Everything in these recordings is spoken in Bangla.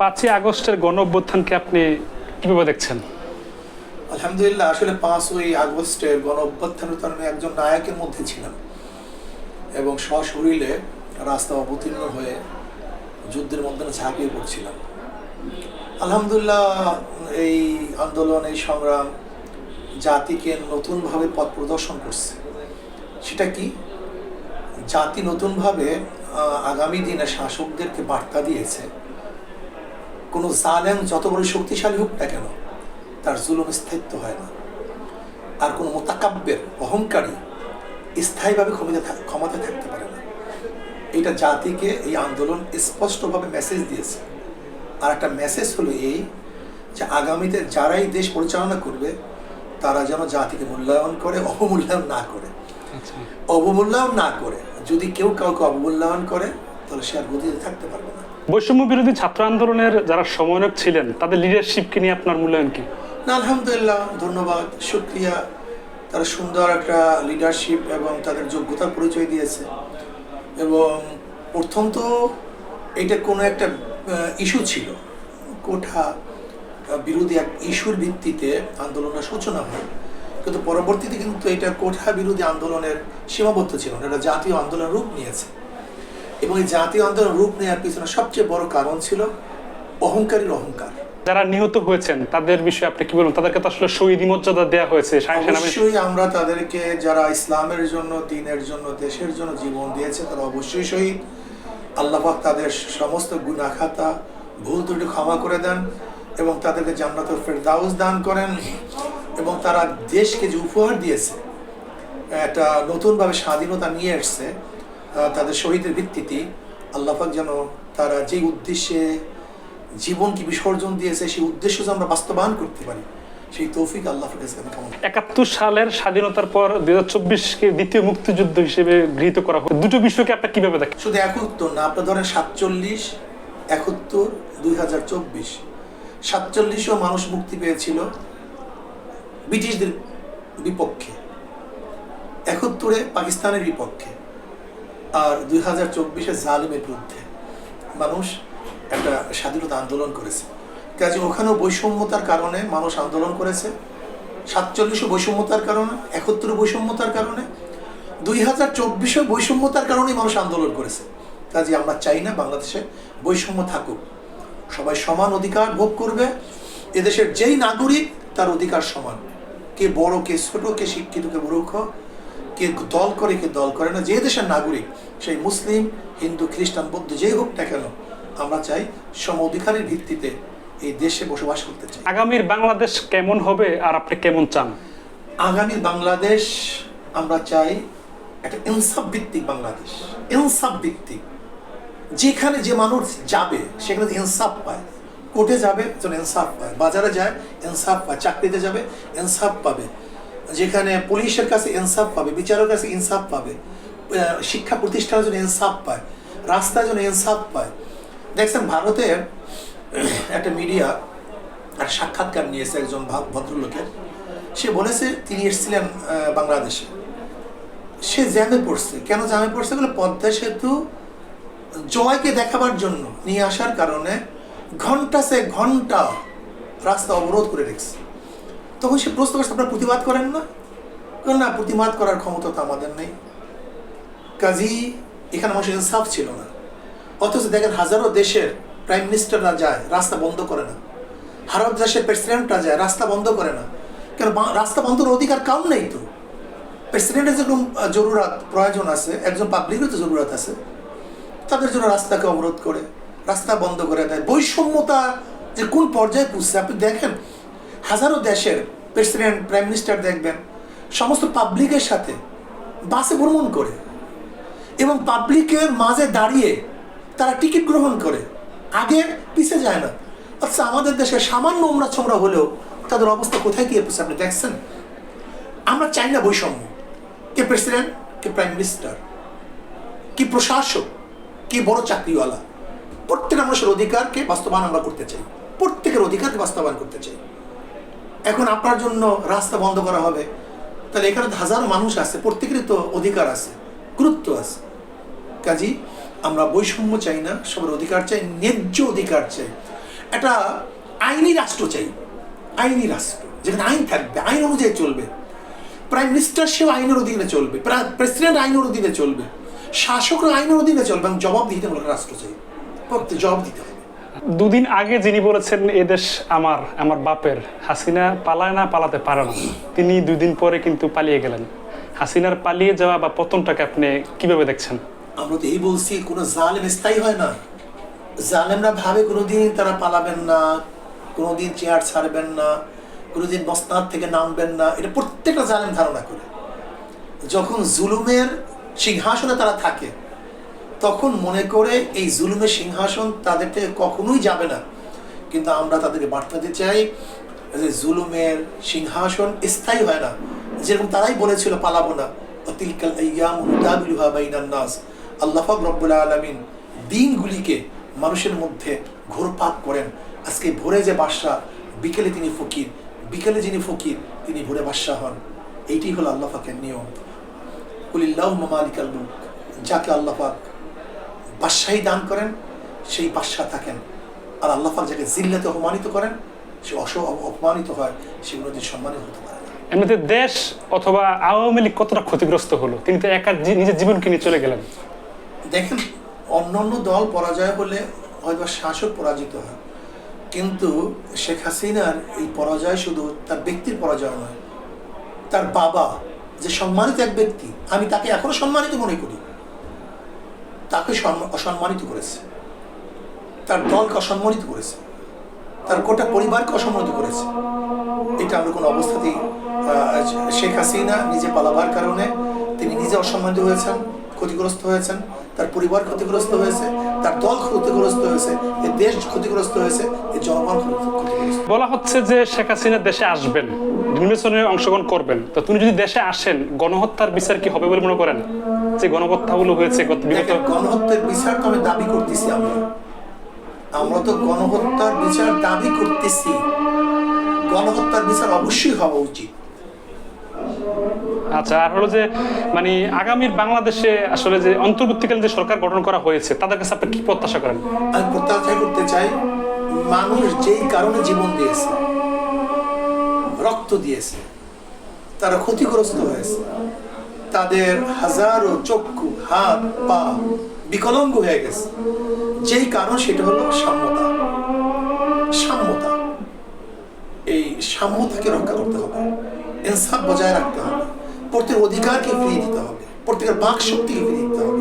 পাঁচই আগস্টের গণ অভ্যুত্থানকে আপনি কীভাবে দেখছেন? আলহামদুলিল্লাহ, আসলে পাঁচই আগস্টের গণ অভ্যুত্থানের আমি একজন নায়কের মধ্যে ছিলাম। এবং সশরীরে রাস্তা অবতীর্ণ হয়ে যুদ্ধের মধ্যে ঝাঁপিয়ে পড়ছিলাম। আলহামদুলিল্লাহ, এই আন্দোলন, এই সংগ্রাম জাতিকে নতুনভাবে পথ প্রদর্শন করছে। সেটা কি? জাতি নতুনভাবে আগামী দিনে শাসকদেরকে বার্তা দিয়েছে। কোনো জালেম যত বড় শক্তিশালী হোক না কেন তার জুলুম স্থায়িত্ব হয় না। আর কোনো মোতাকাব্যের অহংকারী স্থায়ীভাবে ক্ষমতা ক্ষমতায় থাকতে পারে না। এটা জাতিকে এই আন্দোলন স্পষ্টভাবে মেসেজ দিয়েছে। আর একটা মেসেজ হলো এই যে আগামীতে যারাই দেশ পরিচালনা করবে তারা যেন জাতিকে মূল্যায়ন করে অবমূল্যায়ন না করে। আচ্ছা। অবমূল্যায়ন না করে। যদি কেউ কাউকে অবমূল্যায়ন করে তাহলে সে আর গতিতে থাকতে পারবে না। বৈষম্য বিরোধী ছাত্র আন্দোলনের যারা সমন্বয়ক ছিলেন, তাদের লিডারশিপকে নিয়ে আপনার মূল্যায়ন কি? না, আলহামদুলিল্লাহ, ধন্যবাদ, শুক্রিয়া। তারা সুন্দর একটা লিডারশিপ এবং তাদের যোগ্যতার পরিচয় দিয়েছে। এবং প্রথম তো এটা কোনো একটা ইস্যু ছিল। কোঠা বিরোধী এক ইস্যুর ভিত্তিতে আন্দোলনের সূচনা হয়। কিন্তু পরবর্তীতে কিন্তু এটা কোঠা বিরোধী আন্দোলনের সীমাবদ্ধ ছিল না। এটা জাতীয় আন্দোলন রূপ নিয়েছে। এবং এই জাতীয় আন্দোলন রূপ নেওয়ার পিছনে সবচেয়ে বড় কারণ ছিল অহংকারীর অহংকার। যারা নিহত হয়েছেন তাদের বিষয়ে আপনি কি বলবেন? তাদেরকে তো আসলে শহীদ মর্যাদা দেওয়া হয়েছে অবশ্যই আমরা তাদেরকে যারা ইসলামের জন্য দিনের জন্য দেশের জন্য জীবন দিয়েছে তারা অবশ্যই শহীদ। আল্লাহ তাদের সমস্ত গুনাখাতা ভুল ত্রুটি ক্ষমা করে দেন এবং তাদেরকে জান্নাতুল ফেরদাউস দান করেন এবং তারা দেশকে যে উপহার দিয়েছে একটা নতুনভাবে স্বাধীনতা নিয়ে এসছে তাদের শহীদের ভিত্তিতে আল্লাহ পাক যেন তারা যে উদ্দেশ্যে জীবনকে বিসর্জন দিয়েছে সেই উদ্দেশ্য যেন আমরা বাস্তবায়ন করতে পারি সেই তৌফিক আল্লাহ। একাত্তর সালের স্বাধীনতার পর দুই হাজার চব্বিশকে দ্বিতীয় মুক্তিযুদ্ধ হিসেবে গৃহীত করা হয় দুটো বিষয়কে আপনার কীভাবে দেখেন? শুধু একাত্তর না আপনার ধরেন সাতচল্লিশ একাত্তর দুই হাজার চব্বিশ। সাতচল্লিশেও মানুষ মুক্তি পেয়েছিল ব্রিটিশদের বিপক্ষে একাত্তরে পাকিস্তানের বিপক্ষে। আর দুই হাজার চব্বিশে জালিমের বিরুদ্ধে মানুষ একটা স্বাধীনতা আন্দোলন করেছে। কাজে ওখানেও বৈষম্যতার কারণে মানুষ আন্দোলন করেছে। সাতচল্লিশও বৈষম্যতার কারণে একাত্তরে বৈষম্যতার কারণে, দুই হাজার চব্বিশে বৈষম্যতার কারণেই মানুষ আন্দোলন করেছে। কাজে আমরা চাই না বাংলাদেশে বৈষম্য থাকুক। সবাই সমান অধিকার ভোগ করবে। এদেশের যেই নাগরিক, তার অধিকার সমান। কে বড়, কে ছোট, কে শিক্ষিত, কে মূর্খ কে দল করে কে দল করে না যে দেশের নাগরিক সেই মুসলিম হিন্দু খ্রিস্টান বৌদ্ধ যেই হোক না কেন আমরা চাই সম অধিকারের ভিত্তিতে এই দেশে বসবাস করতে চাই। আগামীর বাংলাদেশ কেমন হবে আর আপনি কেমন চান? আগামী বাংলাদেশ আমরা চাই একটা ইনসাফ ভিত্তিক বাংলাদেশ ইনসাফ ভিত্তিক যেখানে যে মানুষ যাবে সেখানে ইনসাফ পায়। কোর্টে যাবে যেন ইনসাফ পায়। বাজারে যায় ইনসাফ পায়। চাকরিতে যাবে ইনসাফ পাবে। যেখানে পুলিশের কাছে ইনসাফ পাবে বিচারের কাছে ইনসাফ পাবে শিক্ষা প্রতিষ্ঠানের জন্য ইনসাফ পায়, রাস্তার জন্য ইনসাফ পায়। দেখছেন ভারতের একটা মিডিয়া একটা সাক্ষাৎকার নিয়েছে একজন ভদ্রলোকের। সে বলেছে, তিনি এসেছিলেন বাংলাদেশে। সে জ্যামে পড়ছে। কেন জ্যামে পড়ছে? বলে, পদ্মা সেতু জয়কে দেখাবার জন্য নিয়ে আসার কারণে ঘণ্টা সে ঘণ্টা রাস্তা অবরোধ করে রেখেছে। তখন সে প্রশ্ন করছে, আপনারা প্রতিবাদ করেন না? কারণ না, প্রতিবাদ করার ক্ষমতা তো আমাদের নেই। কাজী, এখানে মানুষের ইনসাফ ছিল না। অথচ দেখেন, হাজারো দেশের প্রাইম মিনিস্টাররা যায়, রাস্তা বন্ধ করে না। ভারত দেশের প্রেসিডেন্টরা যায়, রাস্তা বন্ধ করে না। কেন রাস্তা বন্ধের অধিকার কাম নেই তো? প্রেসিডেন্টের যেরকম জরুরাত প্রয়োজন আছে, একজন পাবলিকেরও তো জরুরাত আছে। তাদের জন্য রাস্তাকে অবরোধ করে, রাস্তা বন্ধ করে দেয়। বৈষম্যতা যে কোন পর্যায়ে পুষছে, আপনি দেখেন, হাজারো দেশের প্রেসিডেন্ট, প্রাইম মিনিস্টার দেখবেন, সমস্ত পাবলিকের সাথে বাসে ভ্রমণ করে এবং পাবলিকের মাঝে দাঁড়িয়ে তারা টিকিট গ্রহণ করে। আগে পিছে যায় না। আচ্ছা আমাদের দেশে সামান্য উমরা ছোমরা হলেও তাদের অবস্থা কোথায় গিয়ে পৌঁছে আপনি দেখছেন? আমরা চাই না বৈষম্য। কে প্রেসিডেন্ট, কে প্রাইম মিনিস্টার, কি প্রশাসক, কি বড় চাকরিওয়ালা। প্রত্যেকটা মানুষের অধিকারকে বাস্তবায়ন আমরা করতে চাই। প্রত্যেকের অধিকারকে বাস্তবায়ন করতে চাই। এখন আপনার জন্য রাস্তা বন্ধ করা হবে। তাহলে এখানে হাজার মানুষ আছে, প্রত্যেকেরই তো অধিকার আছে, গুরুত্ব আছে। কাজী, আমরা বৈষম্য চাই না, সবার অধিকার চাই, ন্যায্য অধিকার চাই। একটা আইনি রাষ্ট্র চাই, আইনি রাষ্ট্র, যেখানে আইন থাকবে, আইন অনুযায়ী চলবে। প্রাইম মিনিস্টার সেও আইনের অধীনে চলবে প্রেসিডেন্ট আইনের অধীনে চলবে, শাসকরা আইনের অধীনে চলবে এবং জবাবদিহিতামূলক রাষ্ট্র চাই। জবাব দিতে দুদিন আগে যিনি বলেছেন, এ দেশ আমার আমার বাপের। হাসিনা পালায় না, পালাতে পারে না। তিনি দুই দিন পরে কিন্তু পালিয়ে গেলেন। হাসিনার পালিয়ে যাওয়া বা পতনটাকে আপনি কীভাবে দেখছেন? আমরা তো এই বলছি, কোনো জালেম স্থায়ী হয় না। জালেমরা ভাবে কোনোদিন তারা পালাবেন না, কোনোদিন চেয়ার ছাড়বেন না, কোনোদিন মসনাদ থেকে নামবেন না। এটা প্রত্যেকটা জালেম ধারণা করে। যখন জুলুমের সিংহাসনে তারা থাকে তখন মনে করে এই জুলুমের সিংহাসন তাদের থেকে কখনোই যাবে না। কিন্তু আমরা তাদেরকে বার্তা দিতে চাই যে জুলুমের সিংহাসন স্থায়ী হয় না। যেরকম তারাই বলেছিল, পালাবো না। অতিলকাল নাস। আল্লাহ রব্বুল আলামিন দিনগুলিকে মানুষের মধ্যে ঘোরপাক করেন। আজকে ভোরে যে বাদশা বিকেলে তিনি ফকির, বিকেলে যিনি ফকির, তিনি ভোরে বাদশা হন। এইটি হলো আল্লাহ পাকের নিয়ম। কুলিল্লাহ মুলক, যাকে আল্লাহ পাক বাদশাহী দান করেন সেই বাদশাহ থাকেন। আর আল্লাহ পাক যাকে জিল্লাতে অপমানিত করেন সে অস অপমানিত হয় সেগুলো দিয়ে সম্মানিত হতে পারে এমনিতে দেশ অথবা আওয়ামী লীগ কতটা ক্ষতিগ্রস্ত হলো? তিনি তো একা নিজের জীবনকে নিয়ে চলে গেলেন। দেখেন অন্যান্য দল পরাজয় হলে হয়তো শাসক পরাজিত হয়। কিন্তু শেখ হাসিনার এই পরাজয় শুধু তার ব্যক্তির পরাজয় নয় তার বাবা যে সম্মানিত এক ব্যক্তি আমি তাকে এখনও সম্মানিত মনে করি। তাকে অসম্মানিত করেছে। তার দলকে অসম্মানিত করেছে। তার গোটা পরিবারকে অসম্মানিত করেছে। এটা আমরা কোনো অবস্থাতেই শেখ হাসিনা নিজে পালাবার কারণে তিনি নিজে অসম্মানিত হয়েছেন, ক্ষতিগ্রস্ত হয়েছেন, তার পরিবার ক্ষতিগ্রস্ত হয়েছে, তার দল ক্ষতিগ্রস্ত হয়েছে এই দেশ ক্ষতিগ্রস্ত হয়েছে এই জনগণ ক্ষতিগ্রস্ত। বলা হচ্ছে যে শেখ হাসিনা দেশে আসবেন নির্বাচনে অংশগ্রহণ করবেন। তো তিনি যদি দেশে আসেন, গণহত্যার বিচার কি হবে বলে মনে করেন? যে গণহত্যাগুলো হয়েছে বিগত গণহত্যার বিচার তো আমি দাবি করতেছি আমরা। আমরা তো গণহত্যার বিচার দাবি করতেছি। গণহত্যার বিচার অবশ্যই হওয়া উচিত। আচ্ছা আর হলো যে মানে আগামীর বাংলাদেশে আসলে যে অন্তর্বর্তীকালীন যে সরকার গঠন করা হয়েছে তাদের কাছে আপনি কি প্রত্যাশা করেন? আমি প্রত্যাশা করতে চাই মানুষ যেই কারণে জীবন দিয়েছে রক্ত দিয়েছে তারা ক্ষতিগ্রস্ত হয়েছে। তাদের হাজারো চক্ষু, হাত, পা বিকলাঙ্গ হয়ে গেছে। যেই কারণ সেটা হলো সাম্যতা। সাম্যতা। এই সাম্যতাকে রক্ষা করতে হবে। ইনসাফ বজায় রাখতে হবে। প্রত্যেক অধিকারকে ফিরিয়ে দিতে হবে। প্রত্যেকের বাক শক্তিকে ফিরিয়ে দিতে হবে।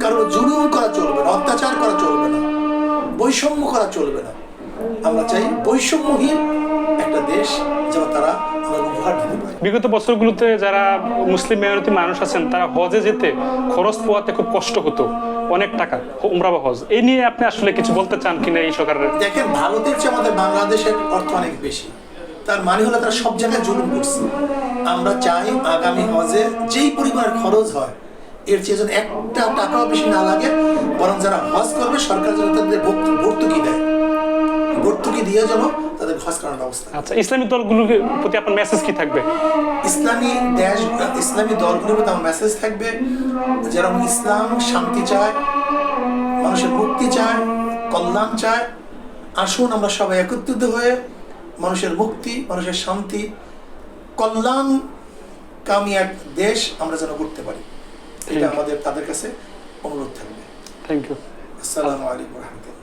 কারণ জুলুম করা চলবে না, অত্যাচার করা চলবে না, বৈষম্য করা চলবে না। আমরা চাই বৈষম্যহীন একটা দেশ যেন তারা আমরা উপহার দিতে বিগত বছরগুলোতে যারা মুসলিম মেয়রিটি মানুষ আছেন, তারা হজে যেতে খরচ পোয়াতে খুব কষ্ট হতো, অনেক টাকা, উমরা বা হজ। এই নিয়ে আপনি আসলে কিছু বলতে চান কিনা এই সরকারের? দেখেন, ভারতের চেয়ে আমাদের বাংলাদেশের অর্থ অনেক বেশি। তার মানে হলো তারা সব জায়গায় জুলুম করছে। আমরা চাই আগামী হজে যেই পরিমাণের খরচ হয়, এর চেয়ে যেন একটা টাকাও বেশি না লাগে, বরং যারা হজ করবে, সরকার যেন তাদের ভর্ত- ভর্তুকি দেয়। ভর্তুকি দিয়ে যেন তাদের হজ করানোর ব্যবস্থা আচ্ছা ইসলামী দলগুলোর প্রতি আপনার মেসেজ কি থাকবে? ইসলামী দেশ ইসলামী দলগুলোর মধ্যে আমার মেসেজ থাকবে যেরকম ইসলাম শান্তি চায় মানুষের মুক্তি চায় কল্যাণ চায়। আসুন আমরা সবাই একত্রিত হয়ে মানুষের মুক্তি মানুষের শান্তি কল্যাণ কামি এক দেশ আমরা যেন করতে পারি। এটা আমাদের তাদের কাছে অনুরোধ থাকবে। থ্যাংক ইউ আসসালামু আলাইকুম রহমতুল্লাহ।